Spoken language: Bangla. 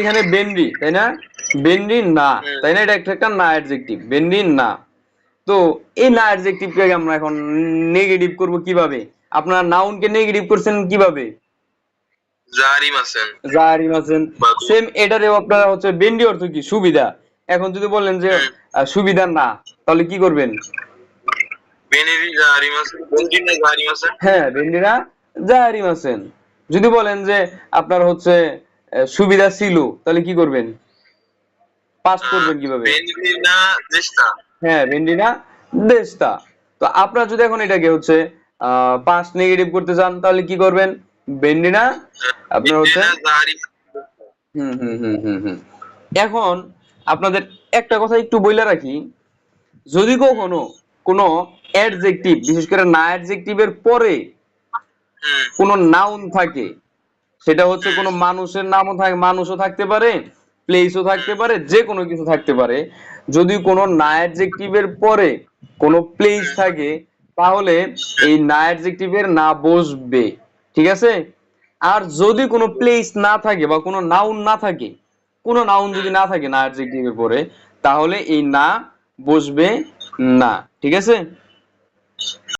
এখানে বেন্ডি তাই না? বেন্ডি না তাই না? এটা একটা না অ্যাডজেক্টিভ বেন্ডি না। তো এই না অ্যাডজেক্টিভকে আমরা এখন নেগেটিভ করব কীভাবে? আপনার নাউনকে নেগেটিভ করছেন কীভাবে? জারিম আছেন। জারিম আছেন। সেম এটারেও আপনারা হচ্ছে বেন্ডি অর্থ কি? সুবিধা। এখন যদি বলেন যে সুবিধা না তাহলে কি করবেন? হ্যাঁ বেন্ডিরা জারিম আছেন। যদি বলেন যে আপনার হচ্ছে সুবিধা ছিল তাহলে কি করবেন? পাস করবেন কীভাবে? হ্যাঁ ভেন্ডিনা দেশটা তো আপনারা যদি এখন এটাকে হচ্ছে পাস নেগেটিভ করতে চান তাহলে কি করবেন? ভেন্ডিনা আপনার হচ্ছে হুম হুম হুম হুম হুম। এখন আপনাদের একটা কথা একটু বইলা রাখি। যদি কখনো কোনো অ্যাডজেক্টিভ বিশেষ করে না অ্যাডজেক্টিভের পরে কোনো নাউন থাকে সেটা হচ্ছে কোনো মানুষের নামও থাকে, মানুষও থাকতে পারে প্লেসও থাকতে পারে যে কোনো কিছু থাকতে পারে। যদি কোনো না পরে কোনো প্লেস থাকে, তাহলে এই না না বসবে, ঠিক আছে? আর যদি কোনো প্লেস না থাকে বা কোনো নাউন না থাকে, কোনো নাউন যদি না থাকে না পরে, তাহলে এই না বসবে না, ঠিক আছে?